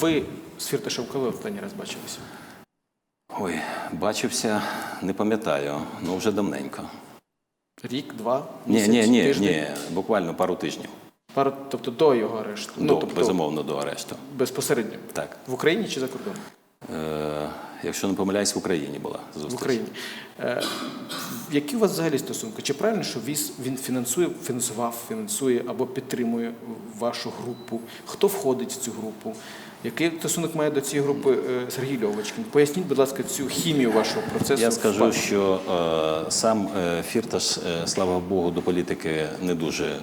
Ви з Фірташем коли останній раз бачилися? Ой, бачився, не пам'ятаю, ну вже давненько. Рік, два, Ні, ні, ні, тиждень? ні, буквально пару тижнів. Пару, тобто до його арешту. До, тобто, безумовно, до арешту. Безпосередньо. Так. В Україні чи за кордоном? Е, якщо не помиляюсь, в Україні була зустріч. В Україні. Е, які у вас взагалі стосунки? Чи правильно, що віз- він фінансує, фінансував, фінансує або підтримує вашу групу? Хто входить в цю групу? Який стосунок має до цієї групи е, Сергій Льовочкін? Поясніть, будь ласка, цю хімію вашого процесу. Я скажу, що е, сам е, Фірташ, е, слава Богу, до політики не дуже е,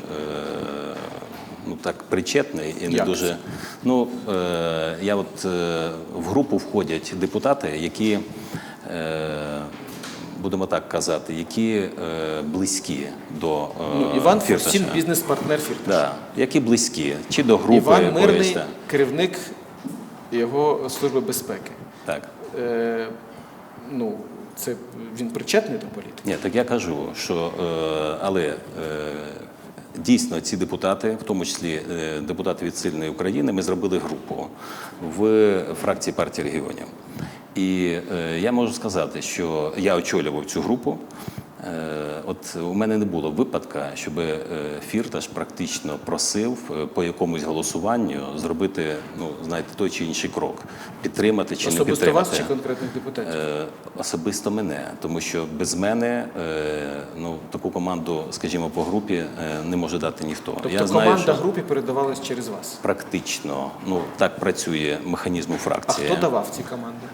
ну, так, причетний і не Як дуже. Ну, е, я от е, в групу входять депутати, які, е, будемо так казати, які е, близькі до е, ну, Іван Фірташа. Бізнес-партнер Фірташа. Да, які близькі, чи до групи Іван. Мирний, да. керівник його служби безпеки. Так. Е, ну, це він причетний до політики? Ні, так я кажу, що е, але е, дійсно ці депутати, в тому числі е, депутати від сильної України, ми зробили групу в фракції партії регіонів. І е, я можу сказати, що я очолював цю групу. Е, От у мене не було випадка, щоб е, Фірташ практично просив по якомусь голосуванню зробити, ну знаєте, той чи інший крок, підтримати чи не Особисто вас чи конкретних депутатів? Особисто мене, тому що без мене ну, таку команду, скажімо, по групі не може дати ніхто. Тобто Я знаю, команда що групі передавалась через вас. практично ну, так працює механізм у А хто давав ці команди?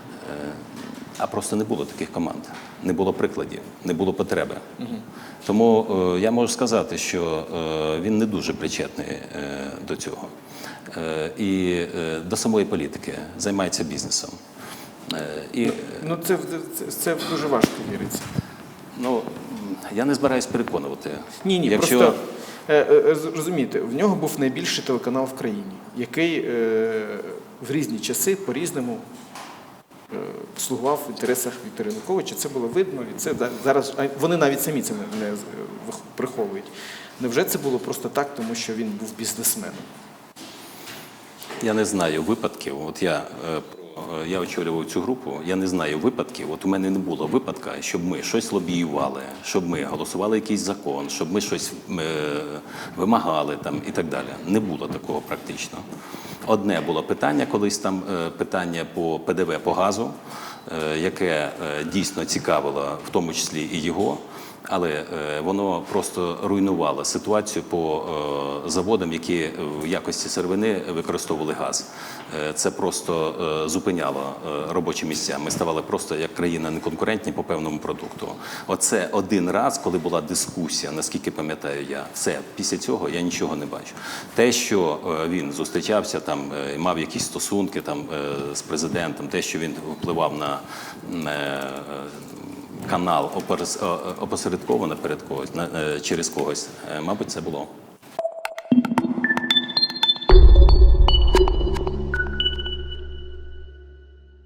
А просто не було таких команд, не було прикладів, не було потреби. Тому е, я можу сказати, що е, він не дуже причетний е, до цього. І до самої політики займається бізнесом. І Ну це, це, це дуже важко віриться. Ну, я не збираюсь переконувати. Ні, ні, Якщо просто розумієте, в нього був найбільший телеканал в країні, який в різні часи по-різному е, слугував в інтересах Віктора Януковича. Це було видно, і це зараз вони навіть самі це не, приховують. Невже це було просто так, тому що він був бізнесменом? я не знаю випадків, от я, е, я очолював цю групу, я не знаю випадків. От у мене не було випадка, щоб ми щось лобіювали, щоб ми голосували якийсь закон, щоб ми щось е, вимагали там і так далі. Не було такого практично. Одне було питання, колись там е, питання по ПДВ по газу, е, яке е, дійсно цікавило, в тому числі і його. Але е, воно просто руйнувало ситуацію по е, заводам, які в якості сировини використовували газ. Е, Це просто зупиняло робочі місця. Ми ставали просто як країна неконкурентні по певному продукту. Оце один раз, коли була дискусія, наскільки пам'ятаю я, все після цього я нічого не бачу. Те, що він зустрічався там, мав якісь стосунки там з президентом, те, що він впливав на. Е, канал опорс- опосередковано перед когось е, через когось, е, мабуть, це було.